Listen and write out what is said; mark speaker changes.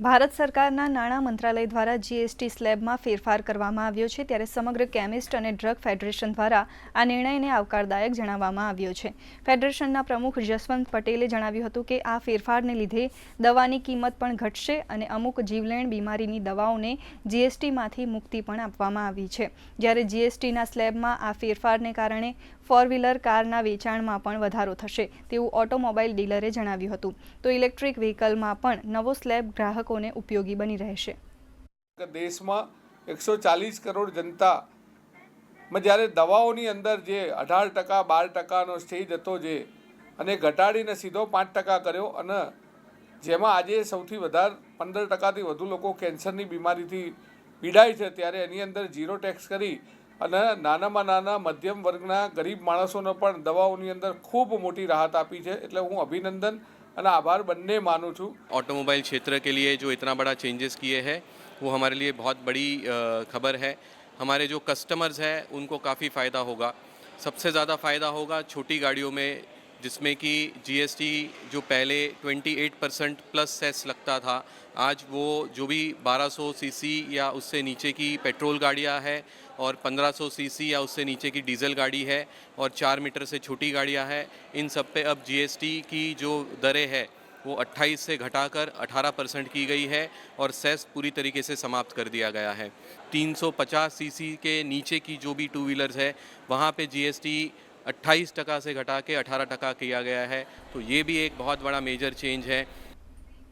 Speaker 1: ભારત સરકારના નાણાં મંત્રાલય દ્વારા જીએસટી સ્લેબમાં ફેરફાર કરવામાં આવ્યો છે ત્યારે સમગ્ર કેમિસ્ટ અને ડ્રગ ફેડરેશન દ્વારા આ નિર્ણયને આવકારદાયક જણાવવામાં આવ્યો છે. ફેડરેશનના પ્રમુખ જસવંત પટેલે જણાવ્યું હતું કે આ ફેરફારને લીધે દવાની કિંમત પણ ઘટશે અને અમુક જીવલેણ બીમારીની દવાઓને જીએસટીમાંથી મુક્તિ પણ આપવામાં આવી છે. જ્યારે જીએસટીના સ્લેબમાં આ ફેરફારને કારણે ફોર વ્હીલર કારના વેચાણમાં પણ વધારો થશે તેવું ઓટોમોબાઈલ ડીલરે જણાવ્યું હતું. તો ઇલેક્ટ્રિક વ્હીકલમાં પણ નવો સ્લેબ ગ્રાહકોને ઉપયોગી બની રહેશે.
Speaker 2: દેશમાં એકસો ચાલીસ કરોડ જનતામાં જ્યારે દવાઓની અંદર જે અઢાર ટકા, બાર ટકાનો સ્ટેજ હતો જે, અને ઘટાડીને સીધો પાંચ ટકા કર્યો, અને જેમાં આજે સૌથી વધારે, પંદર ટકાથી વધુ લોકો કેન્સરની બીમારીથી પીડાય છે, ત્યારે એની અંદર ઝીરો ટેક્સ કરી, અને નાનામાં નાના મધ્યમ વર્ગના ગરીબ માણસોને પણ દવાઓની અંદર ખૂબ મોટી રાહત આપી છે, એટલે હું અભિનંદન અને આભાર બંને માનું છું
Speaker 3: ऑटोमोबाइल क्षेत्र के लिए जो इतना बड़ा चेंजेस किए हैं वो हमारे लिए बहुत बड़ी अ, खबर है हमारे जो कस्टमर्स हैं उनको काफ़ी फ़ायदा होगा सबसे ज़्यादा फ़ायदा होगा छोटी गाड़ियों में जिसमें कि जीएसटी जो पहले 28 परसेंट प्लस सेस लगता था, आज वो जो भी 1200 सीसी या उससे नीचे की पेट्रोल गाड़ियाँ हैं और 1500 सीसी या उससे नीचे की डीजल गाड़ी है और चार मीटर से छोटी गाड़ियाँ हैं, इन सब पे अब जीएसटी की जो दरें है, वो 28 से घटाकर 18 परसेंट की गई है और सेस पूरी तरीके से समाप्त कर दिया गया है। 350 सीसी के नीचे की जो भी टू व्हीलर्स है, वहाँ पे जीएसटी 28 टका से घटा के 18 टका किया गया है तो ये भी एक बहुत बड़ा मेजर चेंज है